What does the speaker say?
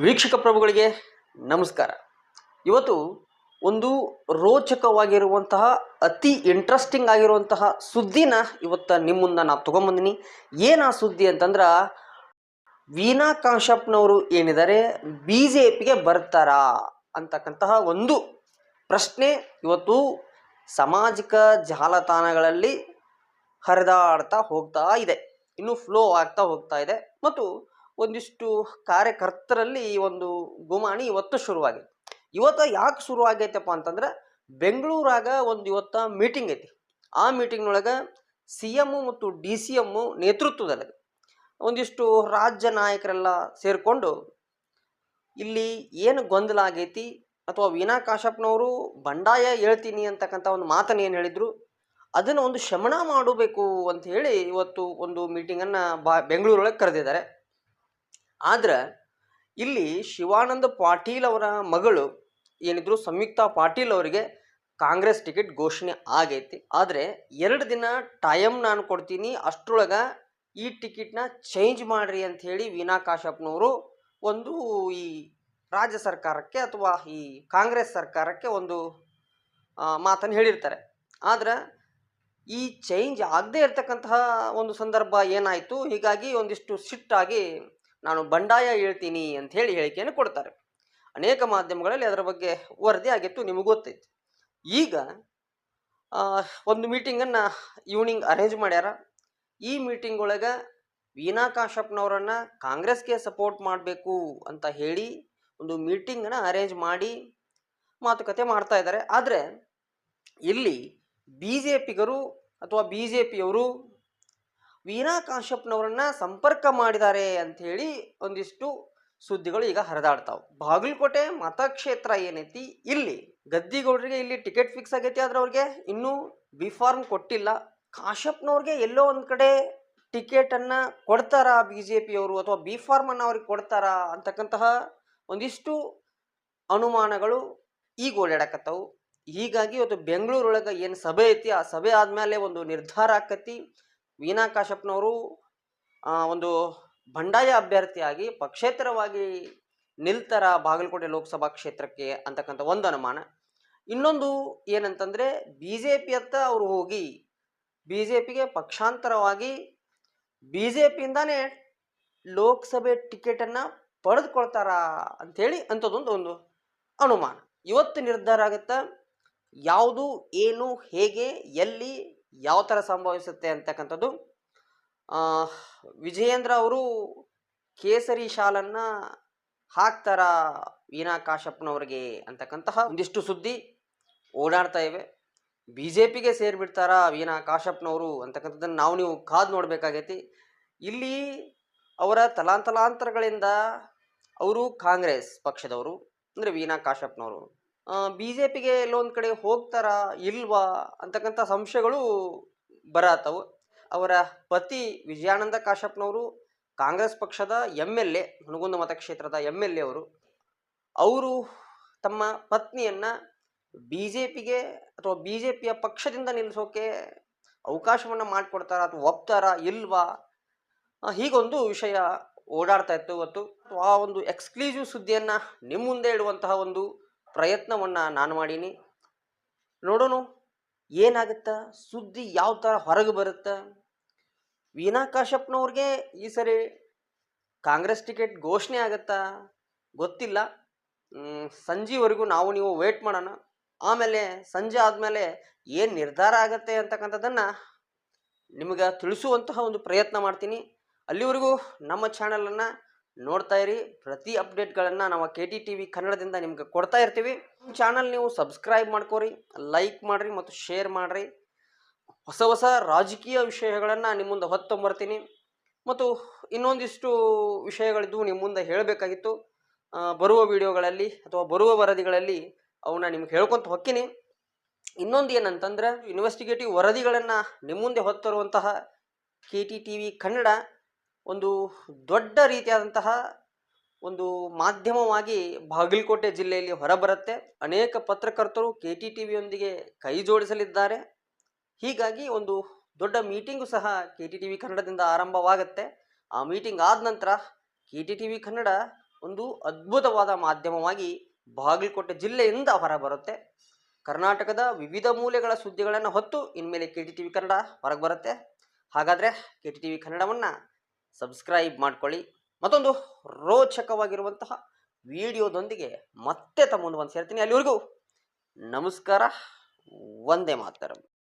ವೀಕ್ಷಕ ಪ್ರಭುಗಳಿಗೆ ನಮಸ್ಕಾರ. ಇವತ್ತು ಒಂದು ರೋಚಕವಾಗಿರುವಂತಹ, ಅತಿ ಇಂಟ್ರೆಸ್ಟಿಂಗ್ ಆಗಿರುವಂತಹ ಸುದ್ದಿನ ಇವತ್ತು ನಿಮ್ಮ ಮುಂದೆ ನಾವು ತೊಗೊಂಬಂದಿನಿ. ಏನು ಆ ಸುದ್ದಿ ಅಂತಂದ್ರೆ ವೀನಾ ಕಾಶ್ಯಪ್ನವರು ಏನಿದ್ದಾರೆ ಬಿ ಜೆ ಪಿಗೆ ಬರ್ತಾರಾ ಅಂತಕ್ಕಂತಹ ಒಂದು ಪ್ರಶ್ನೆ ಇವತ್ತು ಸಾಮಾಜಿಕ ಜಾಲತಾಣಗಳಲ್ಲಿ ಹರಿದಾಡ್ತಾ ಹೋಗ್ತಾ ಇದೆ. ಇನ್ನು ಫ್ಲೋ ಆಗ್ತಾ ಹೋಗ್ತಾ ಇದೆ. ಮತ್ತು ಒಂದಿಷ್ಟು ಕಾರ್ಯಕರ್ತರಲ್ಲಿ ಈ ಒಂದು ಗುಮಾಣಿ ಇವತ್ತು ಶುರುವಾಗಿದೆ ಇವತ್ತು ಯಾಕೆ ಶುರುವಾಗೈತಪ್ಪ ಅಂತಂದ್ರೆ ಬೆಂಗಳೂರಾಗ ಒಂದು ಇವತ್ತ ಮೀಟಿಂಗ್ ಐತಿ. ಆ ಮೀಟಿಂಗ್ನೊಳಗೆ ಸಿ ಎಮ್ಮು ಮತ್ತು ಡಿ ಸಿ ಎಮ್ಮು ನೇತೃತ್ವದಲ್ಲಿ ಒಂದಿಷ್ಟು ರಾಜ್ಯ ನಾಯಕರೆಲ್ಲ ಸೇರಿಕೊಂಡು ಇಲ್ಲಿ ಏನು ಗೊಂದಲ ಆಗೈತಿ ಅಥವಾ ವೀನಾ ಕಾಶಪ್ಪನವರು ಬಂಡಾಯ ಹೇಳ್ತೀನಿ ಅಂತಕ್ಕಂಥ ಒಂದು ಮಾತನ್ನು ಏನು ಹೇಳಿದ್ರು, ಅದನ್ನು ಒಂದು ಶಮನ ಮಾಡಬೇಕು ಅಂತ ಹೇಳಿ ಇವತ್ತು ಒಂದು ಮೀಟಿಂಗನ್ನು ಬಾ ಬೆಂಗಳೂರೊಳಗೆ ಕರೆದಿದ್ದಾರೆ. ಆದ್ರೆ ಇಲ್ಲಿ ಶಿವಾನಂದ ಪಾಟೀಲ್ ಅವರ ಮಗಳು ಏನಿದ್ರು ಸಂಯುಕ್ತ ಪಾಟೀಲ್ ಅವರಿಗೆ ಕಾಂಗ್ರೆಸ್ ಟಿಕೆಟ್ ಘೋಷಣೆ ಆಗೈತಿ. ಆದರೆ ಎರಡು ದಿನ ಟೈಮ್ ನಾನು ಕೊಡ್ತೀನಿ, ಅಷ್ಟರೊಳಗೆ ಈ ಟಿಕೆಟ್ನ ಚೇಂಜ್ ಮಾಡ್ರಿ ಅಂತ ಹೇಳಿ ಕಾಶ್ಯಪ್ನವರು ಒಂದು ಈ ರಾಜ್ಯ ಸರ್ಕಾರಕ್ಕೆ ಅಥವಾ ಈ ಕಾಂಗ್ರೆಸ್ ಸರ್ಕಾರಕ್ಕೆ ಒಂದು ಮಾತನ್ನು ಹೇಳಿರ್ತಾರೆ. ಆದ್ರೆ ಈ ಚೇಂಜ್ ಆಗದೇ ಇರತಕ್ಕಂತಹ ಒಂದು ಸಂದರ್ಭ ಏನಾಯಿತು? ಹೀಗಾಗಿ ಒಂದಿಷ್ಟು ಸಿಟ್ಟಾಗಿ ನಾನು ಬಂಡಾಯ ಹೇಳ್ತೀನಿ ಅಂತ ಹೇಳಿ ಹೇಳಿಕೆಯನ್ನು ಕೊಡ್ತಾರೆ. ಅನೇಕ ಮಾಧ್ಯಮಗಳಲ್ಲಿ ಅದರ ಬಗ್ಗೆ ವರದಿ ಆಗಿತ್ತು, ನಿಮಗೆ ಗೊತ್ತೈತಿ. ಈಗ ಒಂದು ಮೀಟಿಂಗನ್ನು ಈವ್ನಿಂಗ್ ಅರೇಂಜ್ ಮಾಡ್ಯಾರ. ಈ ಮೀಟಿಂಗ್ ಒಳಗೆ ವೀನಾ ಕಾಶಪ್ಪನವರನ್ನು ಕಾಂಗ್ರೆಸ್ಗೆ ಸಪೋರ್ಟ್ ಮಾಡಬೇಕು ಅಂತ ಹೇಳಿ ಒಂದು ಮೀಟಿಂಗನ್ನು ಅರೇಂಜ್ ಮಾಡಿ ಮಾತುಕತೆ ಮಾಡ್ತಾ ಇದ್ದಾರೆ. ಆದರೆ, ಇಲ್ಲಿ ಬಿ ಜೆ ಪಿಗರು ಅಥವಾ ಬಿ ಜೆ ಪಿಯವರು ವೀಣಾ ಕಾಶ್ಯಪ್ನವರನ್ನ ಸಂಪರ್ಕ ಮಾಡಿದ್ದಾರೆ ಅಂತ ಹೇಳಿ ಒಂದಿಷ್ಟು ಸುದ್ದಿಗಳು ಈಗ ಹರಿದಾಡ್ತಾವೆ. ಬಾಗಲಕೋಟೆ ಮತಕ್ಷೇತ್ರ ಏನೈತಿ? ಇಲ್ಲಿ ಗದ್ದಿಗೌಡರಿಗೆ ಇಲ್ಲಿ ಟಿಕೆಟ್ ಫಿಕ್ಸ್ ಆಗೈತಿ ಆದ್ರೆ ಅವ್ರಿಗೆ ಇನ್ನೂ ಬಿ ಫಾರ್ಮ್ ಕೊಟ್ಟಿಲ್ಲ. ಕಾಶ್ಯಪ್ನವ್ರಿಗೆ ಎಲ್ಲೋ ಒಂದು ಕಡೆ ಟಿಕೆಟನ್ನು ಕೊಡ್ತಾರಾ ಬಿ ಜೆ ಪಿಯವರು ಅಥವಾ ಬಿ ಫಾರ್ಮನ್ನು ಅವ್ರಿಗೆ ಕೊಡ್ತಾರಾ ಅಂತಕ್ಕಂತಹ ಒಂದಿಷ್ಟು ಅನುಮಾನಗಳು ಈಗ ಓಡಾಡಕತ್ತವು. ಹೀಗಾಗಿ ಇವತ್ತು ಬೆಂಗಳೂರೊಳಗೆ ಏನು ಸಭೆ ಐತಿ? ಆ ಸಭೆ ಆದಮೇಲೆ ಒಂದು ನಿರ್ಧಾರ ಆಕತಿ. ವೀಣಾ ಕಾಶ್ಯಪ್ನವರು ಒಂದು ಬಂಡಾಯ ಅಭ್ಯರ್ಥಿಯಾಗಿ ಪಕ್ಷೇತರವಾಗಿ ನಿಲ್ತಾರ ಬಾಗಲಕೋಟೆ ಲೋಕಸಭಾ ಕ್ಷೇತ್ರಕ್ಕೆ ಅಂತಕ್ಕಂಥ ಒಂದು ಅನುಮಾನ. ಇನ್ನೊಂದು ಏನಂತಂದರೆ ಬಿ ಜೆ ಪಿಯತ್ತ ಅವರು ಹೋಗಿ ಬಿ ಜೆ ಪಿಗೆ ಪಕ್ಷಾಂತರವಾಗಿ ಬಿ ಜೆ ಪಿಯಿಂದಾನೇ ಲೋಕಸಭೆ ಟಿಕೆಟನ್ನು ಪಡೆದುಕೊಳ್ತಾರ ಅಂಥೇಳಿ ಅಂಥದ್ದೊಂದು ಒಂದು ಅನುಮಾನ. ಇವತ್ತು ನಿರ್ಧಾರ ಆಗುತ್ತಾ. ಯಾವುದು, ಏನು, ಹೇಗೆ, ಎಲ್ಲಿ ಯಾವ ಥರ ಸಂಭವಿಸುತ್ತೆ ಅಂತಕ್ಕಂಥದ್ದು? ವಿಜಯೇಂದ್ರ ಅವರು ಕೇಸರಿ ಶಾಲನ್ನು ಹಾಕ್ತಾರ ವೀಣಾ ಕಾಶಪ್ಪನವ್ರಿಗೆ ಅಂತಕ್ಕಂತಹ ಒಂದಿಷ್ಟು ಸುದ್ದಿ ಓಡಾಡ್ತಾ ಇವೆ. ಬಿ ಜೆ ಪಿಗೆ ಸೇರಿಬಿಡ್ತಾರ ವೀಣಾ ಕಾಶಪ್ಪನವರು ಅಂತಕ್ಕಂಥದ್ದನ್ನು ನಾವು ನೀವು ಕಾದು ನೋಡಬೇಕಾಗೈತಿ. ಇಲ್ಲಿ ಅವರ ತಲಾಂತಲಾಂತರಗಳಿಂದ ಅವರು ಕಾಂಗ್ರೆಸ್ ಪಕ್ಷದವರು, ಅಂದರೆ ವೀನಾ ಕಾಶ್ಯಪ್ನವರು ಬಿ ಜೆ ಪಿಗೆ ಎಲ್ಲೊಂದು ಕಡೆ ಹೋಗ್ತಾರಾ ಇಲ್ವಾ ಅಂತಕ್ಕಂಥ ಸಂಶಯಗಳು ಬರತ್ತವು ಅವರ ಪತಿ ವಿಜಯಾನಂದ ಕಾಶಪ್ಪನವರು ಕಾಂಗ್ರೆಸ್ ಪಕ್ಷದ ಎಂ ಎಲ್ ಎ ಹುಣಗುಂದ ಮತಕ್ಷೇತ್ರದ ಎಂ ಎಲ್ ಎ ಅವರು ಅವರು ತಮ್ಮ ಪತ್ನಿಯನ್ನು ಬಿ ಜೆ ಪಿಗೆ ಅಥವಾ ಬಿ ಜೆ ಪಿಯ ಪಕ್ಷದಿಂದ ನಿಲ್ಲಿಸೋಕೆ ಅವಕಾಶವನ್ನು ಮಾಡಿಕೊಡ್ತಾರಾ ಅಥವಾ ಒಪ್ತಾರಾ ಇಲ್ವಾ? ಹೀಗೊಂದು ವಿಷಯ ಓಡಾಡ್ತಾ ಇತ್ತು ಇವತ್ತು. ಆ, ಒಂದು ಎಕ್ಸ್ಕ್ಲೂಸಿವ್ ಸುದ್ದಿಯನ್ನು ನಿಮ್ಮ ಮುಂದೆ ಇಡುವಂತಹ ಒಂದು ಪ್ರಯತ್ನವನ್ನು ನಾನು ಮಾಡೀನಿ. ನೋಡೋಣ, ಏನಾಗುತ್ತಾ? ಸುದ್ದಿ ಯಾವ ಥರ ಹೊರಗೆ ಬರುತ್ತೆ? ವೀನಾ ಕಾಶ್ಯಪ್ನವ್ರಿಗೆ ಈ ಸರಿ ಕಾಂಗ್ರೆಸ್ ಟಿಕೆಟ್ ಘೋಷಣೆ ಆಗತ್ತಾ? ಗೊತ್ತಿಲ್ಲ. ಸಂಜೆವರೆಗೂ ನಾವು ನೀವು ವೇಟ್ ಮಾಡೋಣ. ಆಮೇಲೆ ಸಂಜೆ ಆದಮೇಲೆ ಏನು ನಿರ್ಧಾರ ಆಗತ್ತೆ ಅಂತಕ್ಕಂಥದ್ದನ್ನು ನಿಮಗೆ ತಿಳಿಸುವಂತಹ ಒಂದು ಪ್ರಯತ್ನ ಮಾಡ್ತೀನಿ. ಅಲ್ಲಿವರೆಗೂ ನಮ್ಮ ಚಾನಲನ್ನು ನೋಡ್ತಾ ಇರಿ. ಪ್ರತಿ ಅಪ್ಡೇಟ್ಗಳನ್ನು ನಾವು ಕೆ ಟಿ ಟಿ ವಿ ಕನ್ನಡದಿಂದ ನಿಮ್ಗೆ ಕೊಡ್ತಾ ಇರ್ತೀವಿ. ನಮ್ಮ ಚಾನಲ್ ನೀವು ಸಬ್ಸ್ಕ್ರೈಬ್ ಮಾಡ್ಕೋರಿ, ಲೈಕ್ ಮಾಡಿರಿ ಮತ್ತು ಶೇರ್ ಮಾಡಿರಿ. ಹೊಸ ಹೊಸ ರಾಜಕೀಯ ವಿಷಯಗಳನ್ನು ನಿಮ್ಮ ಮುಂದೆ ಹೊತ್ತೊಂಬರ್ತೀನಿ ಮತ್ತು ಇನ್ನೊಂದಿಷ್ಟು ವಿಷಯಗಳಿದ್ದು ನಿಮ್ಮ ಮುಂದೆ ಹೇಳಬೇಕಾಗಿತ್ತು. ಬರುವ ವಿಡಿಯೋಗಳಲ್ಲಿ ಅಥವಾ ಬರುವ ವರದಿಗಳಲ್ಲಿ ಅವನ್ನ ನಿಮ್ಗೆ ಹೇಳ್ಕೊತ ಹೊಕ್ಕಿನಿ ಇನ್ನೊಂದು ಏನಂತಂದ್ರೆ ಇನ್ವೆಸ್ಟಿಗೇಟಿವ್ ವರದಿಗಳನ್ನು ನಿಮ್ಮ ಮುಂದೆ ಹೊತ್ತರುವಂತಹ K T T V Kannada ಒಂದು ದೊಡ್ಡ ರೀತಿಯಾದಂತಹ ಒಂದು ಮಾಧ್ಯಮವಾಗಿ ಬಾಗಲಕೋಟೆ ಜಿಲ್ಲೆಯಲ್ಲಿ ಹೊರಬರುತ್ತೆ. ಅನೇಕ ಪತ್ರಕರ್ತರು ಕೆ ಟಿ ಟಿ ವಿಯೊಂದಿಗೆ ಕೈ ಜೋಡಿಸಲಿದ್ದಾರೆ. ಹೀಗಾಗಿ ಒಂದು ದೊಡ್ಡ ಮೀಟಿಂಗು ಸಹ ಕೆ ಟಿ ಟಿ ವಿ ಕನ್ನಡದಿಂದ ಆರಂಭವಾಗುತ್ತೆ. ಆ ಮೀಟಿಂಗ್ ಆದ ನಂತರ K T T V Kannada ಒಂದು ಅದ್ಭುತವಾದ ಮಾಧ್ಯಮವಾಗಿ ಬಾಗಲಕೋಟೆ ಜಿಲ್ಲೆಯಿಂದ ಹೊರಬರುತ್ತೆ. ಕರ್ನಾಟಕದ ವಿವಿಧ ಮೂಲೆಗಳ ಸುದ್ದಿಗಳನ್ನು ಹೊತ್ತು ಇನ್ಮೇಲೆ K T T V Kannada ಹೊರಗೆ ಬರುತ್ತೆ. ಹಾಗಾದರೆ ಕೆ ಟಿ ಟಿ ವಿ ಕನ್ನಡವನ್ನು ಸಬ್ಸ್ಕ್ರೈಬ್ ಮಾಡ್ಕೊಳ್ಳಿ. ಮತ್ತೊಂದು ರೋಚಕವಾಗಿರುವಂತಹ ವಿಡಿಯೋದೊಂದಿಗೆ ಮತ್ತೆ ತಮ್ಮ ಮುಂದೆ ಒಂದು ಸೇರ್ತೀನಿ. ಅಲ್ಲಿವರೆಗೂ ನಮಸ್ಕಾರ. ಒಂದೇ ಮಾತರಂ.